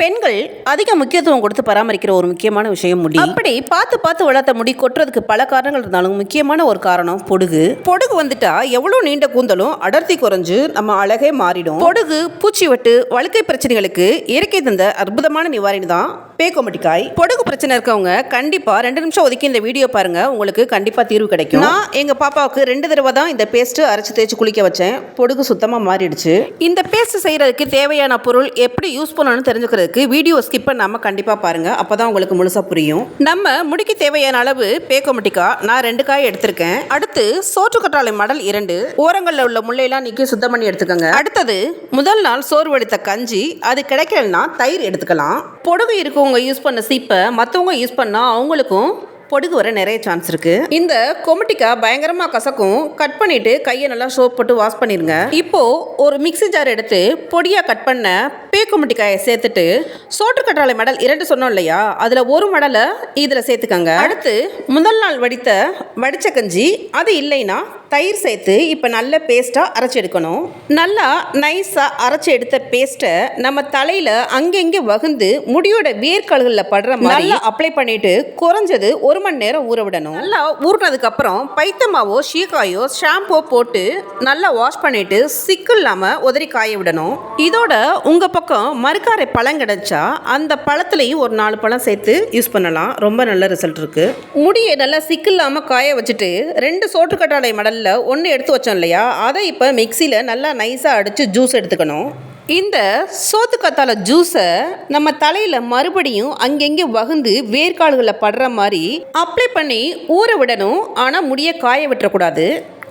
பெண்கள் அதிக முக்கியத்துவம் கொடுத்து பராமரிக்கிற ஒரு முக்கியமான விஷயம் முடி. அப்படி பார்த்து பார்த்து வளர்த்த முடி கொட்டுறதுக்கு பல காரணங்கள் இருந்தாலும் முக்கியமான ஒரு காரணம் பொடுகு. பொடுகு வந்துட்டா எவ்வளோ நீண்ட கூந்தலும் அடர்த்தி குறைஞ்சு நம்ம அழகே மாறிடும். பொடுகு பூச்சி வெட்டு வழுக்கை பிரச்சனைகளுக்கு இயற்கை தந்த அற்புதமான நிவாரணி தான் பேக்கோமட்டிக்காய் பொடுகு பிரச்சனை இருக்கவங்க கண்டிப்பா ரெண்டு நிமிஷம் ஒதுக்கி இந்த வீடியோ பாருங்க உங்களுக்கு கண்டிப்பா தீர்வு கிடைக்கும். நான் எங்க பாப்பாவுக்கு ரெண்டு தடவை தான் இந்த பேஸ்ட் அரைச்சு தேய்ச்சி குளிக்க வச்சேன். பொடுகு சுத்தமா மாறிடுச்சு. இந்த பேஸ்ட் செய்யறதுக்கு தேவையான பொருள் எப்படி யூஸ் பண்ணணும்னு பண்ணுறதுக்கு வீடியோ ஸ்கிப் பண்ணாமல் கண்டிப்பாக பாருங்கள் அப்போ தான் உங்களுக்கு முழுசாக புரியும். நம்ம முடிக்கு தேவையான அளவு பேக்கோமட்டிக்கா நான் ரெண்டு காய் எடுத்திருக்கேன். அடுத்து சோற்று கற்றாழை மடல் இரண்டு. ஓரங்களில் உள்ள முள்ளையெல்லாம் நீக்கி சுத்தம் பண்ணி எடுத்துக்கோங்க. அடுத்தது முதல் நாள் சோறு வடித்த கஞ்சி. அது கிடைக்கலன்னா தயிர் எடுத்துக்கலாம். பொடுகு இருக்கவங்க யூஸ் பண்ண சீப்பை மற்றவங்க யூஸ் பண்ணால் அவங்களுக்கும் பொடுகு வர நிறைய சான்ஸ் இருக்கு. இந்த கொமட்டிக்கா பயங்கரமா கசக்கும். கட் பண்ணிட்டு கையை நல்லா சோப் போட்டு வாஷ் பண்ணிருங்க. இப்போ ஒரு மிக்ஸி ஜார் எடுத்து பொடியா கட் பண்ண பே கொமட்டிக்காயை சேர்த்துட்டு சோற்று கற்றாழை மடல் இரண்டு சொன்னோம் இல்லையா? அதுல ஒரு மடலை இதுல சேர்த்துக்கங்க. அடுத்து முதல் நாள் வடித்த வடிச்ச கஞ்சி அது இல்லைன்னா தயிர் சேர்த்து இப்போ நல்ல பேஸ்ட்டாக அரைச்சி எடுக்கணும். நல்லா நைஸாக அரைச்சி எடுத்த பேஸ்ட்டை நம்ம தலையில் அங்கெங்கே வகுந்து முடியோட வேர்க்கழுகளில் படுற மாதிரி நல்லா அப்ளை பண்ணிட்டு குறைஞ்சது ஒரு ஒரு மணி நேரம் ஊற விடணும். நல்லா ஊறினதுக்கப்புறம் பைத்தமாவோ ஷீக்காயோ ஷாம்போ போட்டு நல்லா வாஷ் பண்ணிட்டு சிக்கு இல்லாமல் உதறி காய விடணும். இதோட உங்கள் பக்கம் மறுக்காரை பழம் கிடைச்சா அந்த பழத்துலேயும் ஒரு நாலு பழம் சேர்த்து யூஸ் பண்ணலாம். ரொம்ப நல்ல ரிசல்ட் இருக்கு. முடியை நல்லா சிக்கு இல்லாமல் காய வச்சுட்டு ரெண்டு சோற்றுக்கட்டாடை மடலில் ஒன்று எடுத்து வச்சோம் இல்லையா? அதை இப்போ மிக்சியில் நல்லா நைஸாக அடித்து ஜூஸ் எடுத்துக்கணும். இந்த சோத்துக்கத்தாழை ஜூஸை நம்ம தலையில் மறுபடியும் அங்கங்கே வகுந்து வேர்க்கால்களில் படுற மாதிரி அப்ளை பண்ணி ஊற விடணும். ஆனால் முடிய காய விட்டுறக்கூடாது.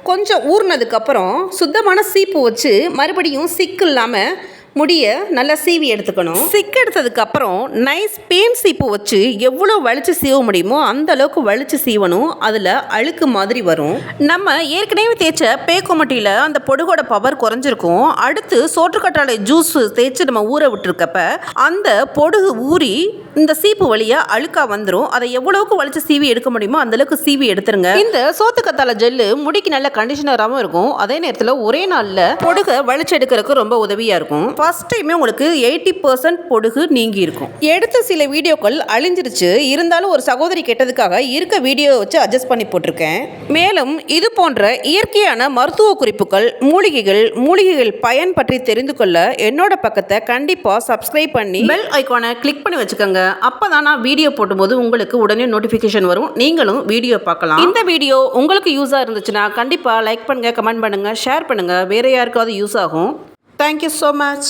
கொஞ்சம் ஊறினதுக்கப்புறம் சுத்தமான சீப்பு வச்சு மறுபடியும் சிக்கு இல்லாமல் முடிய நல்லா சீவி எடுத்துக்கணும். சிக்க எடுத்ததுக்கு அப்புறம் நைஸ் பேன் சீப்பு வச்சு எவ்வளோ வலிச்சு சீவ முடியுமோ அந்த அளவுக்கு வலிச்சு சீவணும். அதில் அழுக்கு மாதிரி வரும். நம்ம ஏற்கனவே தேய்ச்ச பேக்கோமட்டியில் அந்த பொடுகோட பவர் குறைஞ்சிருக்கும். அடுத்து சோற்றுக்கற்றாழை ஜூஸ் தேய்ச்சி நம்ம ஊற விட்டுருக்கப்ப அந்த பொடுகு ஊறி இந்த சீப்பு வழியா அழுக்கா வந்துடும் அதை எவ்வளவுக்கு வலிச்சு சீவி எடுக்க முடியுமோ அந்த அளவுக்கு சீவி எடுத்துருங்க. இந்த சோத்துக்கத்தாழை ஜெல்லு முடிக்கு நல்ல கண்டிஷனராகவும் இருக்கும். அதே நேரத்தில் ஒரே நாளில் பொடுகை வலிச்சு எடுக்கிறதுக்கு ரொம்ப உதவியாக இருக்கும். ஃபர்ஸ்ட் டைமே உங்களுக்கு எயிட்டி பர்சன்ட் பொடுகு நீங்கி இருக்கும். எடுத்த சில வீடியோக்கள் அழிஞ்சிருச்சு. இருந்தாலும் ஒரு சகோதரி கேட்டதுக்காக இருக்க வீடியோ வச்சு அட்ஜஸ்ட் பண்ணி போட்டிருக்கேன். மேலும் இது போன்ற இயற்கையான மருத்துவ குறிப்புகள் மூலிகைகள் மூலிகைகள் பயன் பற்றி தெரிந்து கொள்ள என்னோட பக்கத்தை கண்டிப்பாக சப்ஸ்கிரைப் பண்ணி பெல் ஐக்கானை கிளிக் பண்ணி வச்சுக்கோங்க. அப்போ தான் நான் வீடியோ போடும்போது உங்களுக்கு உடனே நோட்டிஃபிகேஷன் வரும். நீங்களும் வீடியோ பார்க்கலாம். இந்த வீடியோ உங்களுக்கு யூஸாக இருந்துச்சுன்னா கண்டிப்பாக லைக் பண்ணுங்கள் கமெண்ட் பண்ணுங்கள் ஷேர் பண்ணுங்கள் வேறு யாருக்காவது யூஸ் ஆகும். Thank you so much